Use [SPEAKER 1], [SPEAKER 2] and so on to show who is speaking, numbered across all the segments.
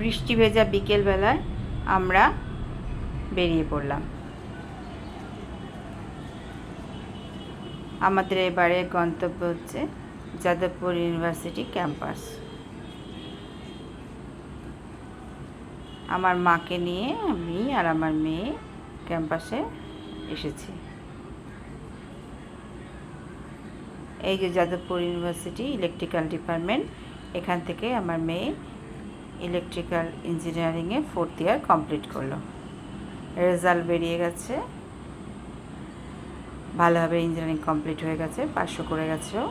[SPEAKER 1] বৃষ্টি ভেজা বিকেলবেলায় আমরা বেরিয়ে পড়লাম। আমাদের এবারে গন্তব্য হচ্ছে যাদবপুর ইউনিভার্সিটি ক্যাম্পাস। আমার মাকে নিয়ে আমি আর আমার মেয়ে ক্যাম্পাসে এসেছি। এই যে যাদবপুর ইউনিভার্সিটি ইলেকট্রিক্যাল ডিপার্টমেন্ট, এখান থেকে আমার মেয়ে ইলেকট্রিক্যাল ইঞ্জিনিয়ারিংয়ে ফোর্থ ইয়ার কমপ্লিট করল। রেজাল্ট বেরিয়ে গেছে। ভালোভাবে ইঞ্জিনিয়ারিং কমপ্লিট হয়ে গেছে পাঁচশো করে গেছেও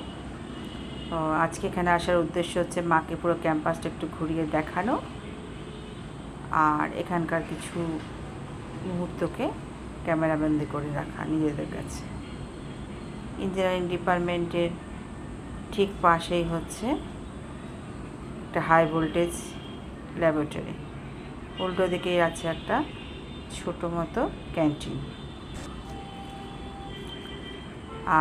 [SPEAKER 1] তো আজকে এখানে আসার উদ্দেশ্য হচ্ছে মাকে পুরো ক্যাম্পাসটা একটু ঘুরিয়ে দেখানো আর এখানকার কিছু মুহূর্তকে ক্যামেরাবন্দি করে রাখা নিজেদের কাছে। ইঞ্জিনিয়ারিং ডিপার্টমেন্টের ঠিক পাশেই হচ্ছে একটা হাই ভোল্টেজ ল্যাবরেটরি উল্টো দিকেই আছে একটা ছোট মতো ক্যান্টিন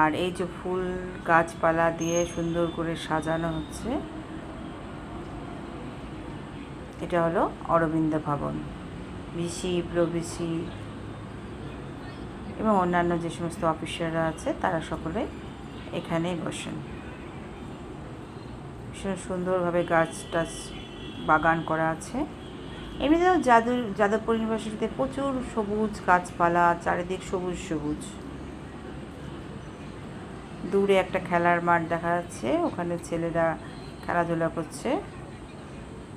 [SPEAKER 1] আর এই যে ফুল গাছপালা দিয়ে সুন্দর করে সাজানো হচ্ছে, এটা হলো অরবিন্দ ভবন। ভিসি প্রভিসি এবং অন্যান্য যে সমস্ত অফিসাররা আছে, তারা সকলে এখানেই বসেন। ভীষণ সুন্দরভাবে গাছ টাছ বাগান করা আছে। এমনিতেও যাদু যাদবপুর ইউনিভার্সিটিতে প্রচুর সবুজ গাছপালা, চারিদিক সবুজ সবুজ। দূরে একটা খেলার মাঠ দেখা যাচ্ছে, ওখানে ছেলেরা খেলাধুলা করছে।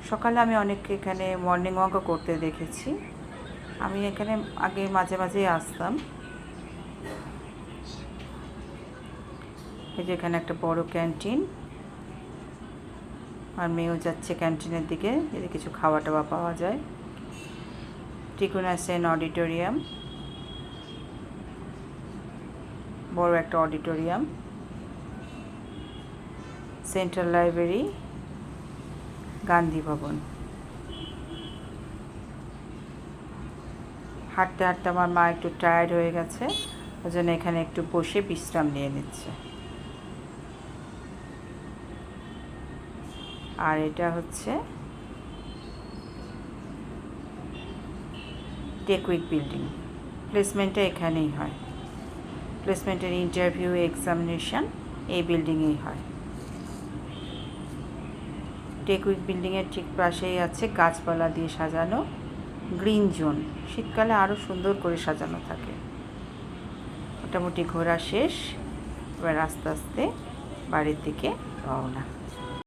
[SPEAKER 1] সকালে আমি অনেককে এখানে মর্নিং ওয়াকও করতে দেখেছি। আমি এখানে আগে মাঝে মাঝেই আসতাম। এই যে এখানে একটা বড় ক্যান্টিন আর মেয়েও যাচ্ছে ক্যান্টিনের দিকে যদি কিছু খাওয়া টাওয়া পাওয়া যায়। টিকুনা সেন অডিটোরিয়াম। বড় একটা অডিটোরিয়াম। সেন্ট্রাল লাইব্রেরি, গান্ধী ভবন। হাঁটতে হাঁটতে আমার মা একটু টায়ার্ড হয়ে গেছে, ওই জন্য এখানে একটু বসে বিশ্রাম নিয়ে নিচ্ছে। আর এটা হচ্ছে টেকুইক বিল্ডিং প্লেসমেন্টটা এখানেই হয়। প্লেসমেন্টের ইন্টারভিউ এক্সামিনেশন এই বিল্ডিংয়েই হয়। টেকুইক বিল্ডিংয়ের ঠিক পাশেই আছে গাছপালা দিয়ে সাজানো গ্রিন জোন শীতকালে আরও সুন্দর করে সাজানো থাকে। মোটামুটি ঘোরা শেষ। এবার আস্তে আস্তে বাড়ির দিকে রওনা।